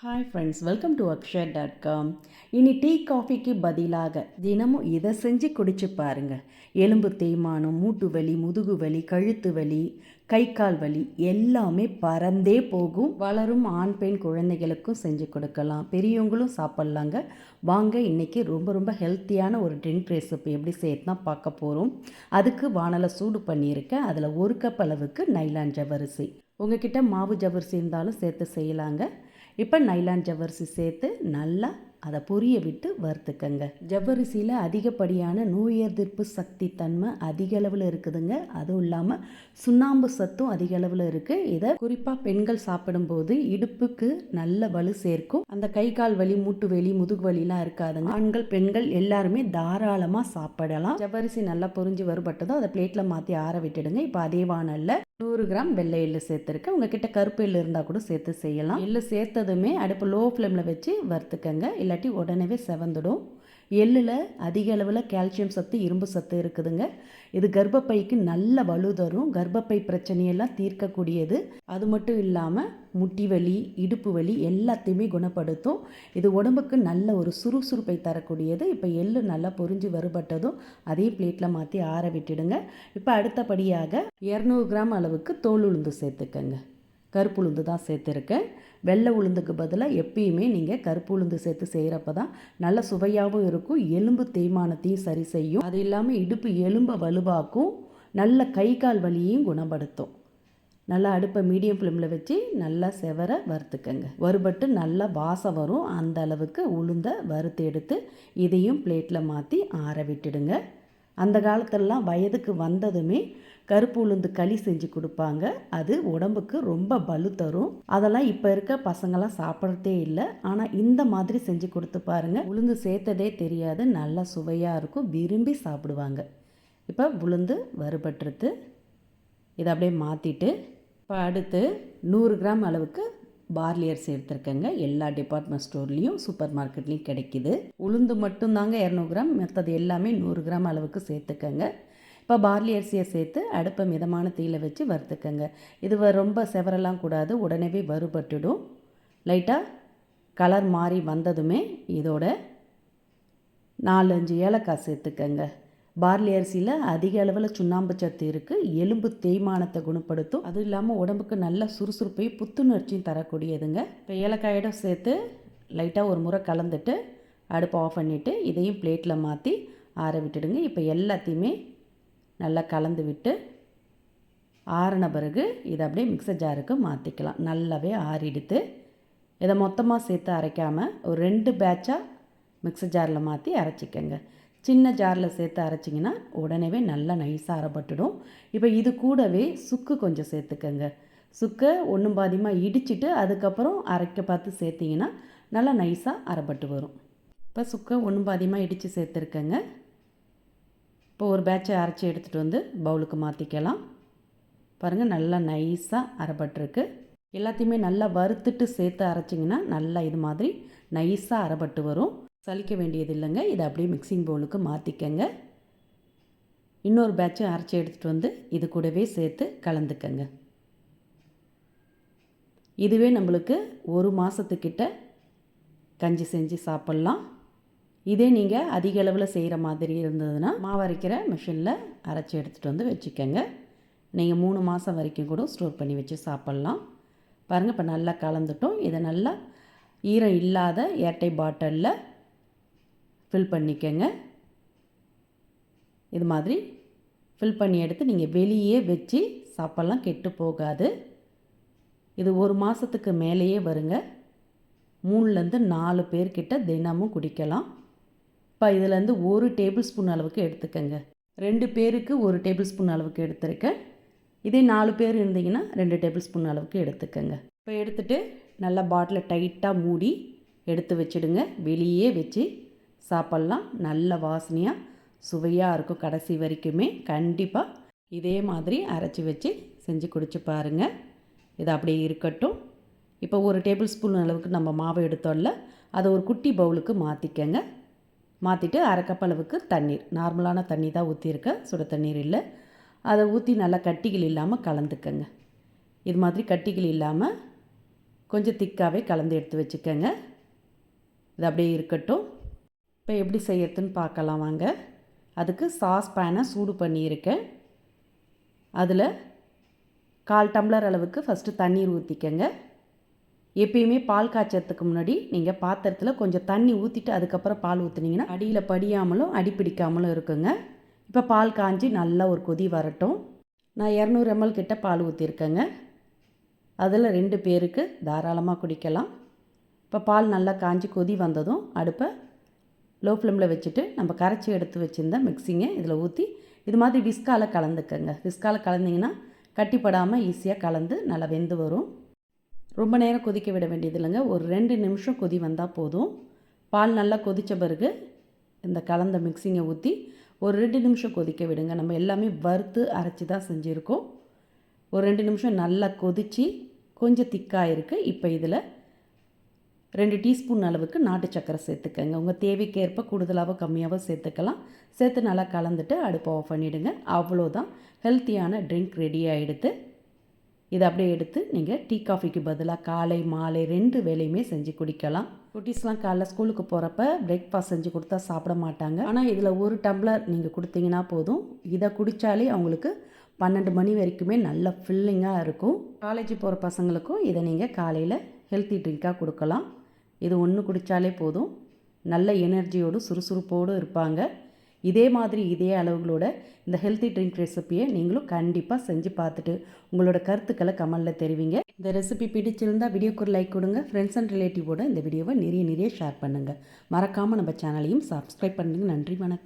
Hi friends welcome to Akshar dot com இனி tea காஃபிக்கு பதிலாக தினமும் இதை செஞ்சு குடிச்சு பாருங்கள் எலும்பு தேய்மானம் மூட்டு வலி முதுகு வலி கழுத்து வலி கை கால் வலி எல்லாமே பறந்தே போகும். வளரும் ஆண் பெண் குழந்தைகளுக்கும் செஞ்சு கொடுக்கலாம். பெரியவங்களும் சாப்பிட்லாங்க. வாங்க இன்றைக்கி ரொம்ப ரொம்ப ஹெல்த்தியான ஒரு ட்ரிங்க் ரெசிபி எப்படி சேர்த்துனா பார்க்க போகிறோம் அதுக்கு வானலை சூடு பண்ணியிருக்கேன். அதில் ஒரு கப் அளவுக்கு நைலான் ஜவரிசி உங்ககிட்ட மாவு ஜவரிசி இருந்தாலும் சேர்த்து செய்யலாங்க. இப்போ நைலான் ஜவ்வரிசி சேர்த்து நல்லா அதை பொரிய விட்டு வறுத்துக்கங்க. ஜவ்வரிசியில் அதிகப்படியான நோய் எதிர்ப்பு சக்தி தன்மை அதிக அளவில் இருக்குதுங்க. அதுவும் இல்லாமல் சுண்ணாம்பு சத்தும் அதிக அளவில் இருக்குது இதை குறிப்பாக பெண்கள் சாப்பிடும்போது இடுப்புக்கு நல்ல வலு சேர்க்கும். அந்த கை கால் வலி மூட்டு வலி முதுகு வலிலாம் இருக்காதுங்க. ஆண்கள் பெண்கள் எல்லாருமே தாராளமாக சாப்பிடலாம். ஜவ்வரிசி நல்லா பொறிஞ்சு வருபட்டதும் அதை பிளேட்டில் மாற்றி ஆற விட்டுடுங்க. இப்போ அதே வானல்ல நூறு கிராம் வெள்ளை எள்ளு சேர்த்துருக்கேன். உங்ககிட்ட கருப்பு எள்ளு இருந்தால் கூட சேர்த்து செய்யலாம். எள்ளு சேர்த்ததுமே அடுப்பு லோ ஃப்ளேமில் வச்சு வறுத்துக்கங்க. இல்லாட்டி உடனே செவந்துடும். எள்ளில் அதிக அளவில் கால்சியம் சத்து இரும்பு சத்து இருக்குதுங்க. இது கர்ப்பப்பைக்கு நல்ல வலு தரும். கர்ப்பப்பை பிரச்சனையெல்லாம் தீர்க்கக்கூடியது. அது மட்டும் இல்லாமல் முட்டி வலி இடுப்பு வலி எல்லாத்தையுமே குணப்படுத்தும். இது உடம்புக்கு நல்ல ஒரு சுறுசுறுப்பை தரக்கூடியது. இப்போ எள்ளு நல்லா பொறிஞ்சு வருபட்டதும் அதே பிளேட்டில் மாற்றி ஆற விட்டுடுங்க. இப்போ அடுத்தபடியாக இரநூறு கிராம் அளவுக்கு தோல் உளுந்து சேர்த்துக்கங்க. கருப்பு உளுந்து தான் சேர்த்துருக்கேன். வெள்ளை உளுந்துக்கு பதிலாக எப்பயுமே நீங்கள் கருப்பு உளுந்து சேர்த்து செய்கிறப்ப தான் நல்ல சுவையாகவும் இருக்கும் எலும்பு தேய்மானத்தையும் சரி செய்யும். அது இல்லாமல் இடுப்பு எலும்பை வலுவாக்கும் நல்ல கை கால் வலியையும் குணப்படுத்தும். நல்லா அடுப்பை மீடியம் ஃப்ளேமில் வச்சு நல்லா செவர வறுத்துக்கங்க. வறுபட்டு நல்லா வாசம் வரும் அந்த அளவுக்கு உளுந்த வறுத்து எடுத்து இதையும் பிளேட்டில் மாற்றி ஆற விட்டுடுங்க. அந்த காலத்திலலாம் வயதுக்கு வந்ததுமே கருப்பு உளுந்து களி செஞ்சு கொடுப்பாங்க. அது உடம்புக்கு ரொம்ப பலு தரும். அதெல்லாம் இப்போ இருக்க பசங்களாம் சாப்பிட்றதே இல்லை. ஆனால் இந்த மாதிரி செஞ்சு கொடுத்து பாருங்கள் உளுந்து சேர்த்ததே தெரியாது. நல்லா சுவையாக இருக்கும். விரும்பி சாப்பிடுவாங்க. இப்போ உளுந்து வறுபட்டுருது. இதை அப்படியே மாற்றிட்டு இப்போ அடுத்து நூறு கிராம் அளவுக்கு பார்லி அரிசி எல்லா டிபார்ட்மெண்ட் ஸ்டோர்லேயும் சூப்பர் மார்க்கெட்லேயும் கிடைக்கிது. உளுந்து மட்டும்தாங்க இரநூறு கிராம். மற்றது எல்லாமே நூறு கிராம் அளவுக்கு சேர்த்துக்கங்க. இப்போ பார்லி அரிசியை சேர்த்து அடுப்பை மிதமான தீயில் வச்சு வறுத்துக்கங்க. இது ரொம்ப செவரெல்லாம் கூடாது உடனே வறுபட்டுடும். லைட்டாக கலர் மாறி வந்ததுமே இதோட நாலஞ்சு ஏலக்காய் சேர்த்துக்கங்க. பார்லி அரிசியில் அதிக அளவில் சுண்ணாம்பு சத்து இருக்குது எலும்பு தேய்மானத்தை குணப்படுத்தும். அதுவும் இல்லாமல் உடம்புக்கு நல்ல சுறுசுறுப்பையும் புத்துணர்ச்சியும் தரக்கூடியதுங்க. இப்போ ஏலக்காயோட சேர்த்து லைட்டாக ஒரு முறை கலந்துட்டு அடுப்பை ஆஃப் பண்ணிவிட்டு இதையும் பிளேட்டில் மாற்றி ஆற விட்டுடுங்க. இப்போ எல்லாத்தையுமே நல்லா கலந்து விட்டு ஆறின பிறகு இதை அப்படியே மிக்சர் ஜாருக்கு மாற்றிக்கலாம் நல்லாவே ஆறிடுத்து. இதை மொத்தமாக சேர்த்து அரைக்காமல் ஒரு ரெண்டு பேட்சாக மிக்சர் ஜாரில் மாற்றி அரைச்சிக்கங்க. சின்ன ஜாரில் சேர்த்து அரைச்சிங்கன்னா உடனே நல்லா நைஸாக அரைப்பட்டுடும் இப்போ இது கூடவே சுக்கு கொஞ்சம் சேர்த்துக்கங்க. சுக்கை ஒன்றும் பாதியமாக இடிச்சிட்டு அதுக்கப்புறம் அரைக்க பார்த்து சேர்த்திங்கன்னா நல்லா நைஸாக அரைப்பட்டு வரும். இப்போ சுக்கை ஒன்றும் பாதியமாக இடித்து சேர்த்துருக்கங்க. இப்போ ஒரு பேட்சை அரைச்சி எடுத்துகிட்டு வந்து பவுலுக்கு மாற்றிக்கலாம் பாருங்கள் நல்லா நைஸாக அரைப்பட்டுருக்கு எல்லாத்தையுமே நல்லா வறுத்துட்டு சேர்த்து அரைச்சிங்கன்னா நல்லா இது மாதிரி நைஸாக அரைப்பட்டு வரும். சலிக்க வேண்டியது இல்லைங்க. இதை அப்படியே மிக்சிங் பவுலுக்கு மாற்றிக்கங்க இன்னொரு பேட்சும் அரைச்சி எடுத்துகிட்டு வந்து இது கூடவே சேர்த்து கலந்துக்கங்க. இதுவே நம்மளுக்கு ஒரு மாதத்துக்கிட்ட கஞ்சி செஞ்சு சாப்பிட்லாம். இதே நீங்கள் அதிக அளவில் செய்கிற மாதிரி இருந்ததுன்னா மாவு அரைக்கிற மிஷினில் அரைச்சி எடுத்துகிட்டு வந்து வச்சுக்கோங்க. நீங்கள் மூணு மாதம் வரைக்கும் கூட ஸ்டோர் பண்ணி வச்சு சாப்பிட்லாம். பாருங்கள் இப்போ நல்லா கலந்துட்டோம். இதை நல்லா ஈரம் இல்லாத ஏட்டை பாட்டிலில் ஃபில் பண்ணிக்கோங்க. இது மாதிரி ஃபில் பண்ணி எடுத்து நீங்கள் வெளியே வச்சு சாப்பிட்லாம் கெட்டு போகாது. இது ஒரு மாதத்துக்கு மேலேயே வருங்க. மூணுலேருந்து நாலு பேர்கிட்ட தினமும் குடிக்கலாம். இப்போ இதுலேருந்து ஒரு டேபிள் ஸ்பூன் அளவுக்கு எடுத்துக்கங்க. ரெண்டு பேருக்கு ஒரு டேபிள் ஸ்பூன் அளவுக்கு எடுத்துருக்கேன். இதே நாலு பேர் இருந்தீங்கன்னா ரெண்டு டேபிள் ஸ்பூன் அளவுக்கு எடுத்துக்கங்க. இப்போ எடுத்துகிட்டு நல்லா பாட்டில் டைட்டாக மூடி எடுத்து வச்சுடுங்க. வெளியே வச்சு சாப்பிட்லாம். நல்ல வாசனையாக சுவையாக இருக்கும் கடைசி வரைக்குமே. கண்டிப்பாக இதே மாதிரி அரைச்சி வச்சு செஞ்சு குடிச்சு பாருங்கள் இது அப்படியே இருக்கட்டும். இப்போ ஒரு டேபிள் ஸ்பூன் அளவுக்கு நம்ம மாவு எடுத்தோம்ல அதை ஒரு குட்டி பவுலுக்கு மாற்றிக்கங்க மாற்றிட்டு அரை கப் அளவுக்கு தண்ணீர். நார்மலான தண்ணி தான் ஊற்றிருக்கேன் சுட தண்ணீர் இல்லை. அதை ஊற்றி நல்லா கட்டிகள் இல்லாமல் கலந்துக்கங்க. இது மாதிரி கட்டிகள் இல்லாமல் கொஞ்சம் திக்காகவே கலந்து எடுத்து வச்சுக்கோங்க. இது அப்படியே இருக்கட்டும். இப்போ எப்படி செய்யறதுன்னு பார்க்கலாம் வாங்க. அதுக்கு சாஸ் பேனை சூடு பண்ணியிருக்கேன். அதில் கால் டம்ளர் அளவுக்கு ஃபஸ்ட்டு தண்ணீர் ஊற்றிக்கங்க எப்பயுமே பால் காய்ச்சறதுக்கு முன்னாடி நீங்கள் பாத்திரத்தில் கொஞ்சம் தண்ணி ஊற்றிட்டு அதுக்கப்புறம் பால் ஊற்றுனீங்கன்னா அடியில் படியாமலும் அடி பிடிக்காமலும் இருக்குங்க. இப்போ பால் காஞ்சி நல்லா ஒரு கொதி வரட்டும். நான் இரநூறு எம்எல் கிட்ட பால் ஊற்றிருக்கேங்க அதில் ரெண்டு பேருக்கு தாராளமாக குடிக்கலாம். இப்போ பால் நல்லா காஞ்சி கொதி வந்ததும் அடுப்பை லோ ஃப்ளேமில் வச்சுட்டு நம்ம கரைச்சி எடுத்து வச்சுருந்த மிக்சிங்கை இதில் ஊற்றி இது மாதிரி விஸ்காவில் கலந்துக்கங்க. விஸ்காவில் கலந்திங்கன்னா கட்டிப்படாமல் ஈஸியாக கலந்து நல்லா வெந்து வரும். ரொம்ப நேரம் கொதிக்க விட வேண்டியது இல்லைங்க ஒரு ரெண்டு நிமிஷம் கொதி வந்தால் போதும். பால் நல்லா கொதித்த பிறகு இந்த கலந்த மிக்சிங்கை ஊற்றி ஒரு ரெண்டு நிமிஷம் கொதிக்க விடுங்க. நம்ம எல்லாமே வறுத்து அரைச்சி தான் செஞ்சுருக்கோம். ஒரு ரெண்டு நிமிஷம் நல்லா கொதித்து கொஞ்சம் திக்காக இருக்குது இப்போ இதில் ரெண்டு டீஸ்பூன் அளவுக்கு நாட்டு சக்கரை சேர்த்துக்கங்க. உங்கள் தேவைக்கேற்ப கூடுதலாகவோ கம்மியாகவோ சேர்த்துக்கலாம். சேர்த்து நல்லா கலந்துட்டு அடுப்பை ஆஃப் பண்ணிவிடுங்க அவ்வளோதான் ஹெல்த்தியான ட்ரிங்க் ரெடி ஆகிடுது இதை அப்படியே எடுத்து நீங்கள் டீ காஃபிக்கு பதிலாக காலை மாலை ரெண்டு வேலையுமே செஞ்சு குடிக்கலாம். குட்டீஸ்லாம் காலைல ஸ்கூலுக்கு போகிறப்ப பிரேக்ஃபாஸ்ட் செஞ்சு கொடுத்தா சாப்பிட மாட்டாங்க. ஆனால் இதில் ஒரு டம்ளர் நீங்கள் கொடுத்தீங்கன்னா போதும். இதை குடித்தாலே அவங்களுக்கு பன்னெண்டு மணி வரைக்குமே நல்ல ஃபில்லிங்காக இருக்கும். காலேஜ் போகிற பசங்களுக்கும் இதை நீங்கள் காலையில் ஹெல்த்தி ட்ரிங்காக கொடுக்கலாம். இது ஒன்று குடித்தாலே போதும். நல்ல எனர்ஜியோடு சுறுசுறுப்போடு இருப்பாங்க. இதே மாதிரி இதே அளவுகளோட இந்த ஹெல்த்தி ட்ரிங்க் ரெசிப்பியை நீங்களும் கண்டிப்பாக செஞ்சு பார்த்துட்டு உங்களோட கருத்துக்களை கமலில் தெரிவிங்க. இந்த ரெசிபி பிடிச்சிருந்தால் வீடியோக்கு ஒரு லைக் கொடுங்க. ஃப்ரெண்ட்ஸ் அண்ட் ரிலேட்டிவோட இந்த வீடியோவை நிறைய நிறைய ஷேர் பண்ணுங்கள் மறக்காமல் நம்ம சேனலையும் சப்ஸ்கிரைப் பண்ணுங்க. நன்றி வணக்கம்.